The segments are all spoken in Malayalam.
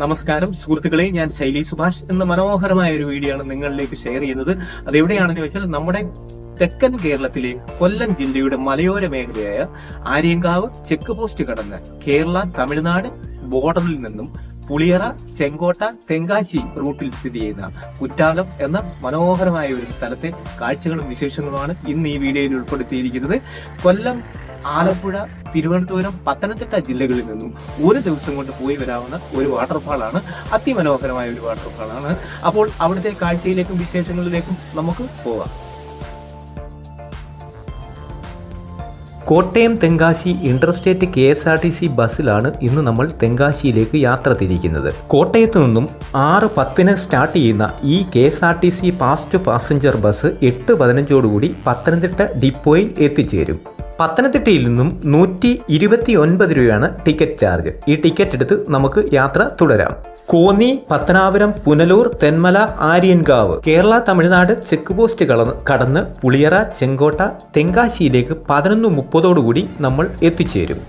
നമസ്കാരം. സുഹൃത്തുക്കളെ ഞാൻ ശൈലി സുഭാഷ്. എന്ന മനോഹരമായ ഒരു വീഡിയോ ആണ് നിങ്ങളിലേക്ക് ഷെയർ ചെയ്യുന്നത്. അതെവിടെയാണെന്ന് വെച്ചാൽ നമ്മുടെ തെക്കൻ കേരളത്തിലെ കൊല്ലം ജില്ലയുടെ മലയോര മേഖലയായ ആര്യങ്കാവ് ചെക്ക് പോസ്റ്റ് കടന്ന് കേരള തമിഴ്നാട് ബോർഡറിൽ നിന്നും പുളിയറ ചെങ്കോട്ട തെങ്കാശി റൂട്ടിൽ സ്ഥിതി ചെയ്യുന്ന കുറ്റാലം എന്ന മനോഹരമായ ഒരു സ്ഥലത്തെ കാഴ്ചകളും വിശേഷങ്ങളുമാണ് ഇന്ന് ഈ വീഡിയോയിൽ ഉൾപ്പെടുത്തിയിരിക്കുന്നത്. കൊല്ലം ആലപ്പുഴ തിരുവനന്തപുരം പത്തനംതിട്ട ജില്ലകളിൽ നിന്നും ഒരു ദിവസം കൊണ്ട് പോയി വരാവുന്ന ഒരു വാട്ടർഫാളാണ് അതിമനോഹരമായ ഒരു വാട്ടർഫാളാണ് അപ്പോൾ അവിടുത്തെ കാഴ്ചയിലേക്കും വിശേഷങ്ങളിലേക്കും നമുക്ക് പോകാം Kottayam Tenkasi interstate K S R T C ബസ്സിലാണ് ഇന്ന് നമ്മൾ തെങ്കാശിയിലേക്ക് യാത്ര തിരിക്കുന്നത്. കോട്ടയത്ത് നിന്നും ആറ് പത്തിന് സ്റ്റാർട്ട് ചെയ്യുന്ന ഈ K S R T C fast passenger bus എട്ട് പതിനഞ്ചോടുകൂടി പത്തനംതിട്ട ഡിപ്പോയിൽ എത്തിച്ചേരും. പത്തനംതിട്ടയിൽ നിന്നും നൂറ്റി ഇരുപത്തി ഒൻപത് രൂപയാണ് ടിക്കറ്റ് ചാർജ്. ഈ ടിക്കറ്റ് എടുത്ത് നമുക്ക് യാത്ര തുടരാം. കോന്നി പത്തനാപുരം പുനലൂർ തെന്മല ആര്യൻകാവ് കേരള തമിഴ്നാട് ചെക്ക് പോസ്റ്റ് കടന്ന് പുളിയറ ചെങ്കോട്ട തെങ്കാശിയിലേക്ക് പതിനൊന്ന് മുപ്പതോടുകൂടി നമ്മൾ എത്തിച്ചേരും.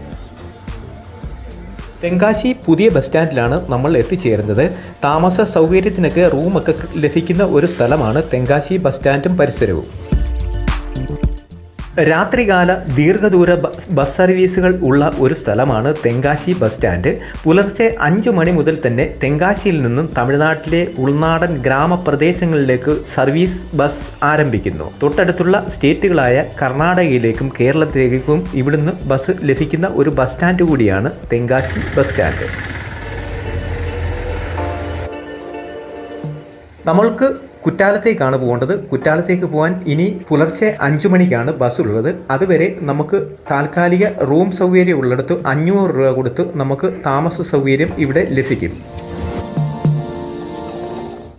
തെങ്കാശി പുതിയ ബസ് സ്റ്റാൻഡിലാണ് നമ്മൾ എത്തിച്ചേരുന്നത്. താമസ സൗകര്യത്തിനൊക്കെ റൂമൊക്കെ ലഭിക്കുന്ന ഒരു സ്ഥലമാണ് തെങ്കാശി ബസ് സ്റ്റാൻഡും പരിസരവും. രാത്രികാല ദീർഘദൂര ബസ് സർവീസുകൾ ഉള്ള ഒരു സ്ഥലമാണ് തെങ്കാശി ബസ് സ്റ്റാൻഡ്. പുലർച്ചെ അഞ്ചു മണി മുതൽ തന്നെ തെങ്കാശിയിൽ നിന്നും തമിഴ്നാട്ടിലെ ഉൾനാടൻ ഗ്രാമപ്രദേശങ്ങളിലേക്ക് സർവീസ് ബസ് ആരംഭിക്കുന്നു. തൊട്ടടുത്തുള്ള സ്റ്റേറ്റുകളായ കർണാടകയിലേക്കും കേരളത്തിലേക്കും ഇവിടുന്ന് ബസ് ലഭിക്കുന്ന ഒരു ബസ് സ്റ്റാൻഡ് കൂടിയാണ് തെങ്കാശി ബസ് സ്റ്റാൻഡ്. നമ്മൾക്ക് കുറ്റാലത്തേക്കാണ് പോകേണ്ടത്. കുറ്റാലത്തേക്ക് പോകാൻ ഇനി പുലർച്ചെ അഞ്ചു മണിക്കാണ് ബസ് ഉള്ളത് അതുവരെ നമുക്ക് താൽക്കാലിക റൂം സൗകര്യം ഉള്ളിടത്ത് അഞ്ഞൂറ് രൂപ കൊടുത്ത് നമുക്ക് താമസ സൗകര്യം ഇവിടെ ലഭിക്കും.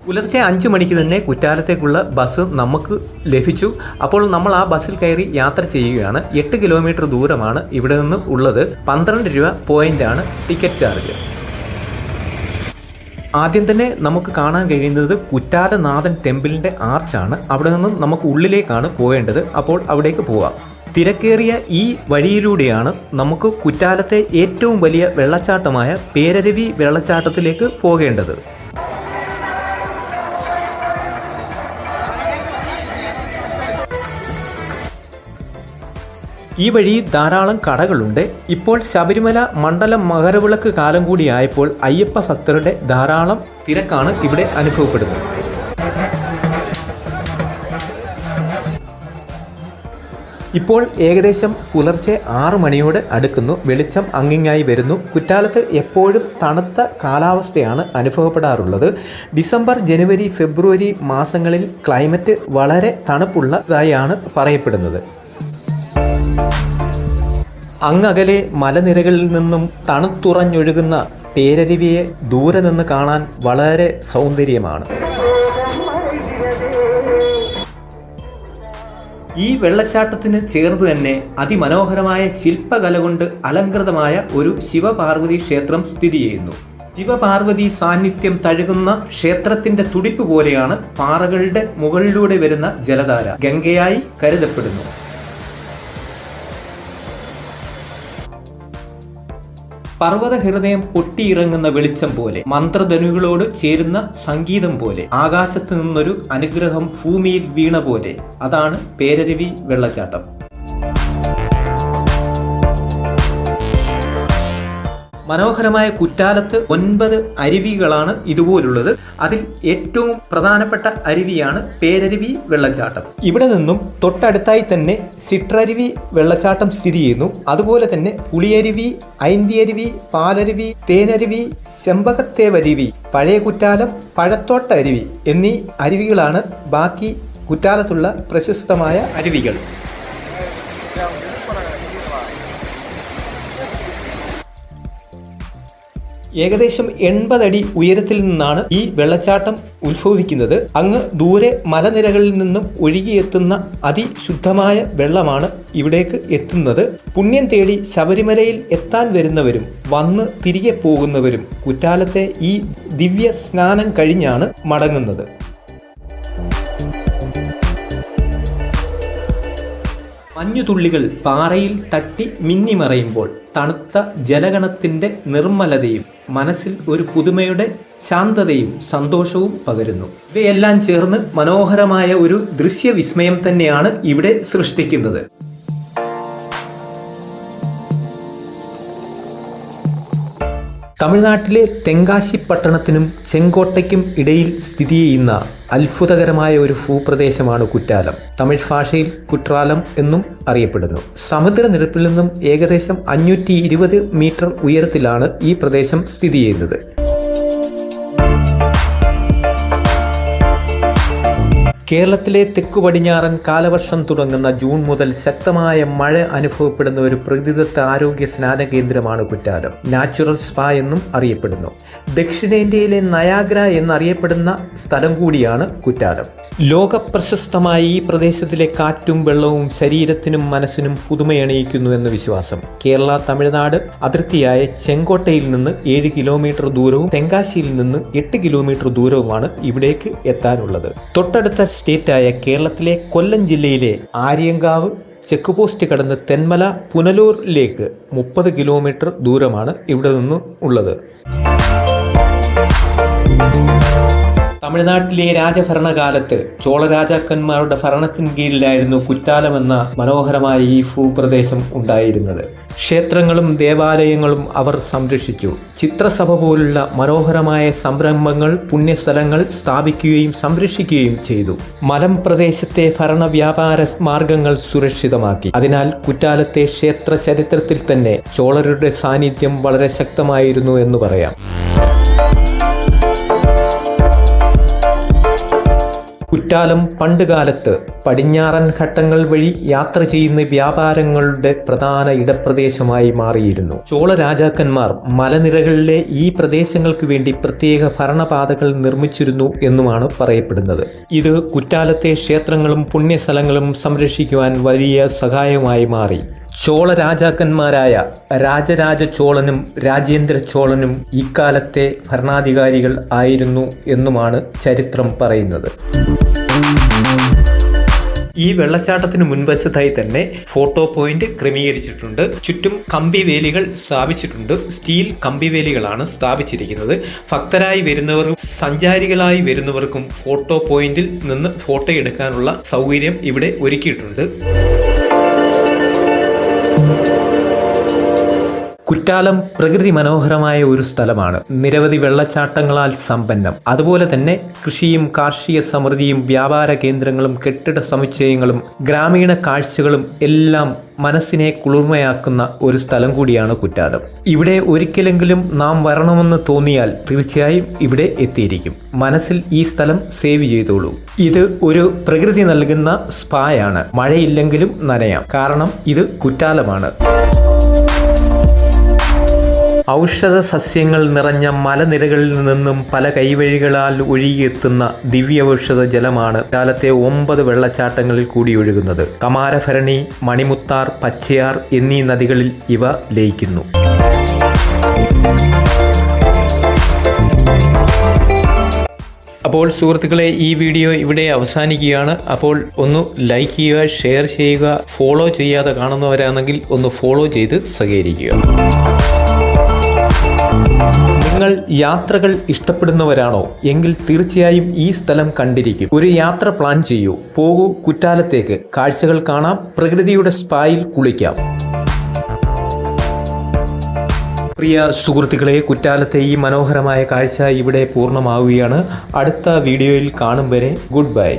പുലർച്ചെ അഞ്ചു മണിക്ക് തന്നെ കുറ്റാലത്തേക്കുള്ള ബസ് നമുക്ക് ലഭിച്ചു. അപ്പോൾ നമ്മൾ ആ ബസ്സിൽ കയറി യാത്ര ചെയ്യുകയാണ്. എട്ട് കിലോമീറ്റർ ദൂരമാണ് ഇവിടെ നിന്ന് ഉള്ളത്. പന്ത്രണ്ട് രൂപ പോയിന്റാണ് ടിക്കറ്റ് ചാർജ്. ആദ്യം തന്നെ നമുക്ക് കാണാൻ കഴിയുന്നത് കുറ്റാലനാഥൻ ടെമ്പിളിന്റെ ആർച്ചാണ്. അവിടെ നിന്നും നമുക്ക് ഉള്ളിലേക്കാണ് പോകേണ്ടത് അപ്പോൾ അവിടേക്ക് പോവാം. തിരക്കേറിയ ഈ വഴിയിലൂടെയാണ് നമുക്ക് കുറ്റാലത്തെ ഏറ്റവും വലിയ വെള്ളച്ചാട്ടമായ പേരരവി വെള്ളച്ചാട്ടത്തിലേക്ക് പോകേണ്ടത്. ഈ വഴി ധാരാളം കടകളുണ്ട്. ഇപ്പോൾ ശബരിമല മണ്ഡലം മകരവിളക്ക് കാലം കൂടിയായപ്പോൾ അയ്യപ്പ ഭക്തരുടെ ധാരാളം തിരക്കാണ് ഇവിടെ അനുഭവപ്പെടുന്നത്. ഇപ്പോൾ ഏകദേശം പുലർച്ചെ ആറു മണിയോട് അടുക്കുന്നു. വെളിച്ചം അങ്ങിങ്ങായി വരുന്നു. കുറ്റാലത്ത് എപ്പോഴും തണുത്ത കാലാവസ്ഥയാണ് അനുഭവപ്പെടാറുള്ളത്. ഡിസംബർ ജനുവരി ഫെബ്രുവരി മാസങ്ങളിൽ ക്ലൈമറ്റ് വളരെ തണുപ്പുള്ളതായാണ് പറയപ്പെടുന്നത്. അങ്ങകലെ മലനിരകളിൽ നിന്നും തണുത്തുറഞ്ഞൊഴുകുന്ന പേരരുവിയെ ദൂരെ നിന്ന് കാണാൻ വളരെ സൗന്ദര്യമാണ്. ഈ വെള്ളച്ചാട്ടത്തിന് ചേർന്ന് തന്നെ അതിമനോഹരമായ ശില്പകല കൊണ്ട് അലങ്കൃതമായ ഒരു ശിവപാർവതി ക്ഷേത്രം സ്ഥിതി ചെയ്യുന്നു. ശിവപാർവതി സാന്നിധ്യം തഴുകുന്ന ക്ഷേത്രത്തിന്റെ തുടിപ്പ് പോലെയാണ് പാറകളുടെ മുകളിലൂടെ വരുന്ന ജലധാര. ഗംഗയായി കരുതപ്പെടുന്നു. പർവത ഹൃദയം പൊട്ടിയിറങ്ങുന്ന വെളിച്ചം പോലെ മന്ത്രധനുകളോട് ചേരുന്ന സംഗീതം പോലെ ആകാശത്ത് നിന്നൊരു അനുഗ്രഹം ഭൂമിയിൽ വീണ പോലെ. അതാണ് പേരരുവി വെള്ളച്ചാട്ടം. മനോഹരമായ കുറ്റാലത്ത് ഒൻപത് അരുവികളാണ് ഇതുപോലുള്ളത്. അതിൽ ഏറ്റവും പ്രധാനപ്പെട്ട അരുവിയാണ് പേരരുവി വെള്ളച്ചാട്ടം. ഇവിടെ നിന്നും തൊട്ടടുത്തായി തന്നെ സിട്രരുവി വെള്ളച്ചാട്ടം സ്ഥിതി ചെയ്യുന്നു. അതുപോലെ തന്നെ പുളിയരുവി ഐന്തിയരുവി പാലരുവി തേനരുവി ചെമ്പകത്തേവരുവി പഴയ കുറ്റാലം പഴത്തോട്ട അരുവി എന്നീ അരുവികളാണ് ബാക്കി കുറ്റാലത്തുള്ള പ്രശസ്തമായ അരുവികൾ. ഏകദേശം എൺപതടി ഉയരത്തിൽ നിന്നാണ് ഈ വെള്ളച്ചാട്ടം ഉത്ഭവിക്കുന്നത്. അങ്ങ് ദൂരെ മലനിരകളിൽ നിന്നും ഒഴുകിയെത്തുന്ന അതിശുദ്ധമായ വെള്ളമാണ് ഇവിടേക്ക് എത്തുന്നത്. പുണ്യം തേടി ശബരിമലയിൽ എത്താൻ വരുന്നവരും വന്ന് തിരികെ പോകുന്നവരും കുറ്റാലത്തെ ഈ ദിവ്യ സ്നാനം കഴിഞ്ഞാണ് മടങ്ങുന്നത്. മഞ്ഞുതുള്ളികൾ പാറയിൽ തട്ടി മിന്നിമറയുമ്പോൾ തണുത്ത ജലഗണത്തിന്റെ നിർമ്മലതയും മനസ്സിൽ ഒരു പുതുമയുടെ ശാന്തതയും സന്തോഷവും പകരുന്നു. ഇവയെല്ലാം ചേർന്ന് മനോഹരമായ ഒരു ദൃശ്യവിസ്മയം തന്നെയാണ് ഇവിടെ സൃഷ്ടിക്കുന്നത്. തമിഴ്നാട്ടിലെ തെങ്കാശി പട്ടണത്തിനും ചെങ്കോട്ടയ്ക്കും ഇടയിൽ സ്ഥിതി ചെയ്യുന്ന അത്ഭുതകരമായ ഒരു ഭൂപ്രദേശമാണ് കുറ്റാലം. തമിഴ് ഭാഷയിൽ കുട്രാലം എന്നും അറിയപ്പെടുന്നു. സമുദ്രനിരപ്പിൽ നിന്നും ഏകദേശം അഞ്ഞൂറ്റി മീറ്റർ ഉയരത്തിലാണ് ഈ പ്രദേശം സ്ഥിതി ചെയ്യുന്നത്. കേരളത്തിലെ തെക്കു പടിഞ്ഞാറൻ കാലവർഷം തുടങ്ങുന്ന ജൂൺ മുതൽ ശക്തമായ മഴ അനുഭവപ്പെടുന്ന ഒരു പ്രകൃതിദത്ത ആരോഗ്യ സ്നാന കേന്ദ്രമാണ് കുറ്റാലം നാച്ചുറൽ സ്പാ എന്നും അറിയപ്പെടുന്നു. ദക്ഷിണേന്ത്യയിലെ നയാഗ്ര എന്നറിയപ്പെടുന്ന സ്ഥലം കൂടിയാണ് കുറ്റാലം ലോക പ്രശസ്തമായ ഈ പ്രദേശത്തിലെ കാറ്റും വെള്ളവും ശരീരത്തിനും മനസ്സിനും പുതുമയണിയിക്കുന്നു എന്ന വിശ്വാസം. കേരള തമിഴ്നാട് അതിർത്തിയായ ചെങ്കോട്ടയിൽ നിന്ന് ഏഴ് കിലോമീറ്റർ ദൂരവും തെങ്കാശിയിൽ നിന്ന് എട്ട് കിലോമീറ്റർ ദൂരവുമാണ് ഇവിടേക്ക് എത്താനുള്ളത്. തൊട്ടടുത്ത സ്റ്റേറ്റായ കേരളത്തിലെ കൊല്ലം ജില്ലയിലെ ആര്യങ്കാവ് ചെക്ക് പോസ്റ്റ് കടന്ന് തെന്മല പുനലൂരിലേക്ക് മുപ്പത് കിലോമീറ്റർ ദൂരമാണ് ഇവിടെ നിന്നും ഉള്ളത്. തമിഴ്നാട്ടിലെ രാജഭരണകാലത്ത് ചോളരാജാക്കന്മാരുടെ ഭരണത്തിന് കീഴിലായിരുന്നു കുറ്റാലം എന്ന മനോഹരമായ ഈ ഭൂപ്രദേശം ഉണ്ടായിരുന്നത്. ക്ഷേത്രങ്ങളും ദേവാലയങ്ങളും അവർ സംരക്ഷിച്ചു. ചിത്രസഭ പോലുള്ള മനോഹരമായ സംരംഭങ്ങൾ പുണ്യസ്ഥലങ്ങൾ സ്ഥാപിക്കുകയും സംരക്ഷിക്കുകയും ചെയ്തു. മലം പ്രദേശത്തെ ഭരണ വ്യാപാര മാർഗങ്ങൾ സുരക്ഷിതമാക്കി. അതിനാൽ കുറ്റാലത്തെ ക്ഷേത്ര ചരിത്രത്തിൽ തന്നെ ചോളരുടെ സാന്നിധ്യം വളരെ ശക്തമായിരുന്നു എന്ന് പറയാം. കുറ്റാലം പണ്ടുകാലത്ത് പടിഞ്ഞാറൻ ഘട്ടങ്ങൾ വഴി യാത്ര ചെയ്യുന്ന വ്യാപാരങ്ങളുടെ പ്രധാന ഇടപ്രദേശമായി മാറിയിരുന്നു. ചോള രാജാക്കന്മാർ മലനിരകളിലെ ഈ പ്രദേശങ്ങൾക്ക് വേണ്ടി പ്രത്യേക ഭരണപാതകൾ നിർമ്മിച്ചിരുന്നു എന്നുമാണ് പറയപ്പെടുന്നത്. ഇത് കുറ്റാലത്തെ ക്ഷേത്രങ്ങളും പുണ്യസ്ഥലങ്ങളും സംരക്ഷിക്കുവാൻ വലിയ സഹായമായി മാറി. ചോള രാജാക്കന്മാരായ രാജരാജ ചോളനും രാജേന്ദ്ര ചോളനും ഇക്കാലത്തെ ഭരണാധികാരികൾ ആയിരുന്നു എന്നുമാണ് ചരിത്രം പറയുന്നത്. ഈ വെള്ളച്ചാട്ടത്തിന് മുൻവശത്തായി തന്നെ ഫോട്ടോ പോയിന്റ് ക്രമീകരിച്ചിട്ടുണ്ട്. ചുറ്റും കമ്പിവേലികൾ സ്ഥാപിച്ചിട്ടുണ്ട്. സ്റ്റീൽ കമ്പിവേലികളാണ് സ്ഥാപിച്ചിരിക്കുന്നത്. ഭക്തരായി വരുന്നവർക്കും സഞ്ചാരികളായി വരുന്നവർക്കും ഫോട്ടോ പോയിന്റിൽ നിന്ന് ഫോട്ടോ എടുക്കാനുള്ള സൗകര്യം ഇവിടെ ഒരുക്കിയിട്ടുണ്ട്. കുറ്റാലം പ്രകൃതി മനോഹരമായ ഒരു സ്ഥലമാണ്. നിരവധി വെള്ളച്ചാട്ടങ്ങളാൽ സമ്പന്നം. അതുപോലെ തന്നെ കൃഷിയും കാർഷിക സമൃദ്ധിയും വ്യാപാര കേന്ദ്രങ്ങളും കെട്ടിട സമുച്ചയങ്ങളും ഗ്രാമീണ കാഴ്ചകളും എല്ലാം മനസ്സിനെ കുളിർമയാക്കുന്ന ഒരു സ്ഥലം കൂടിയാണ് കുറ്റാലം. ഇവിടെ ഒരിക്കലെങ്കിലും നാം വരണമെന്ന് തോന്നിയാൽ തീർച്ചയായും ഇവിടെ എത്തിയിരിക്കും. മനസ്സിൽ ഈ സ്ഥലം സേവ് ചെയ്തോളൂ. ഇത് ഒരു പ്രകൃതി നൽകുന്ന സ്പായാണ്. മഴയില്ലെങ്കിലും നനയാം. കാരണം ഇത് കുറ്റാലമാണ്. ഔഷധ സസ്യങ്ങൾ നിറഞ്ഞ മലനിരകളിൽ നിന്നും പല കൈവഴികളാൽ ഒഴുകിയെത്തുന്ന ദിവ്യൌഷധ ജലമാണ് കാലത്തെ ഒമ്പത് വെള്ളച്ചാട്ടങ്ങളിൽ കൂടി ഒഴുകുന്നത്. കമാരഭരണി മണിമുത്താർ പച്ചയാർ എന്നീ നദികളിൽ ഇവ ലയിക്കുന്നു. അപ്പോൾ സുഹൃത്തുക്കളെ ഈ വീഡിയോ ഇവിടെ അവസാനിക്കുകയാണ്. അപ്പോൾ ഒന്ന് ലൈക്ക് ചെയ്യുക ഷെയർ ചെയ്യുക ഫോളോ ചെയ്യാതെ കാണുന്നവരാണെങ്കിൽ ഒന്ന് ഫോളോ ചെയ്ത് സഹകരിക്കുക. നിങ്ങൾ യാത്രകൾ ഇഷ്ടപ്പെടുന്നവരാണോ? എങ്കിൽ തീർച്ചയായും ഈ സ്ഥലം കണ്ടിരിക്കും. ഒരു യാത്ര പ്ലാൻ ചെയ്യൂ. പോകൂ കുറ്റാലത്തേക്ക്. കാഴ്ചകൾ കാണാം. പ്രകൃതിയുടെ സ്പായിൽ കുളിക്കാം. പ്രിയ സുഹൃത്തുക്കളെ കുറ്റാലത്തെ ഈ മനോഹരമായ കാഴ്ച ഇവിടെ പൂർണമാവുകയാണ്. അടുത്ത വീഡിയോയിൽ കാണും വരെ. Good bye.